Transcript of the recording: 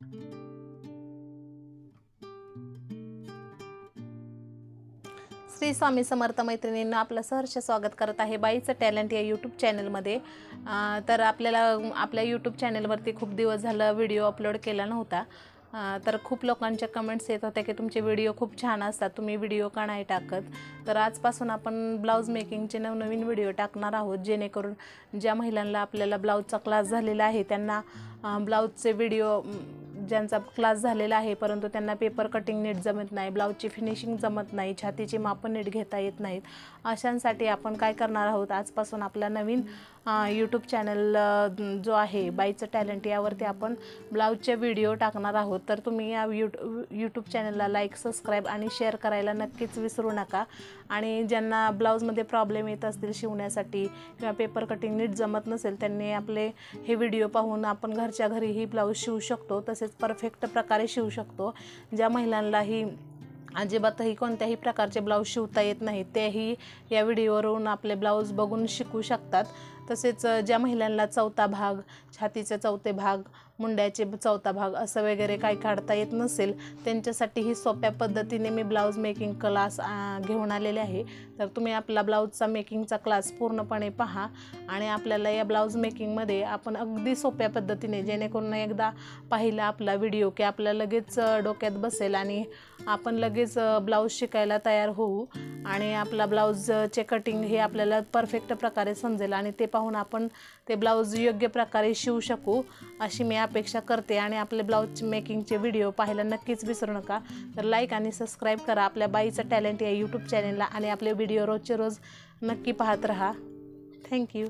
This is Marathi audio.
श्री स्वामी समर्थ मैत्रिणींना आपलं सहर्ष स्वागत करत आहे बाईचं टॅलेंट या यूट्यूब चॅनलमध्ये तर आपल्याला आपल्या यूट्यूब चॅनलवरती खूप दिवस झालं व्हिडिओ अपलोड केला नव्हता. तर खूप लोकांच्या कमेंट्स येत होत्या की तुमचे व्हिडिओ खूप छान असतात तुम्ही व्हिडिओ का नाही टाकत? तर आजपासून आपण ब्लाऊज मेकिंगचे नवनवीन व्हिडिओ टाकणार आहोत जेणेकरून ज्या महिलांना आपल्याला ब्लाऊजचा क्लास झालेला आहे त्यांना ब्लाऊजचे व्हिडिओ ज्यांचा क्लास झालेला आहे परंतु त्यांना पेपर कटिंग नीट जमत नाही ब्लाऊजची फिनिशिंग जमत नाही छातीची मापन नीट घेता येत नाहीत. अशांसाठी आपण काय करणार आहोत? आजपासून आपला नवीन यूट्यूब चॅनल जो आहे बाईचं टॅलेंट यावरती आपण ब्लाऊजचे व्हिडिओ टाकणार आहोत. तर तुम्ही या यूट्यू यूट्यूब चॅनलला लाईक सबस्क्राईब आणि शेअर करायला नक्कीच विसरू नका. आणि ज्यांना ब्लाऊजमध्ये प्रॉब्लेम येत असतील शिवण्यासाठी किंवा पेपर कटिंग नीट जमत नसेल त्यांनी आपले हे व्हिडिओ पाहून आपण घरच्या घरीही ब्लाऊज शिवू शकतो. तसेच परफेक्ट प्रकारे शिवू शकतो. ज्या महिलांनाही अजिबातही कोणत्याही प्रकारचे ब्लाऊज शिवता येत नाही. तेही या व्हिडिओवरून आपले ब्लाऊज बघून शिकू शकतात. तसेच ज्या महिलांना चौथा भाग छातीचे चौथे भाग मुंड्याचे चौथा भाग असं वगैरे काही काढता येत नसेल त्यांच्यासाठीही सोप्या पद्धतीने मी ब्लाऊज मेकिंग क्लास घेऊन आलेले आहे. तर तुम्ही आपला ब्लाऊजचा मेकिंगचा क्लास पूर्णपणे पहा आणि आपल्याला या ब्लाऊज मेकिंगमध्ये आपण अगदी सोप्या पद्धतीने जेणेकरून एकदा पाहिला आपला व्हिडिओ की आपल्या लगेच डोक्यात बसेल आणि आपण लगेच लगेच ब्लाऊज शिकायला तयार होऊ आणि आपला ब्लाऊजचे कटिंग हे आपल्याला परफेक्ट प्रकारे समजेल आणि ते पाहून आपण ते ब्लाऊज योग्य प्रकारे शिवू शकू अशी मी अपेक्षा करते. आणि आपले ब्लाऊज मेकिंगचे व्हिडिओ पाहायला नक्कीच विसरू नका. तर लाईक आणि सबस्क्राईब करा. आपल्या बाईचं टॅलेंट या यूट्यूब चॅनेलला आणि आपले व्हिडिओ रोजचे रोज नक्की पाहत राहा. थँक्यू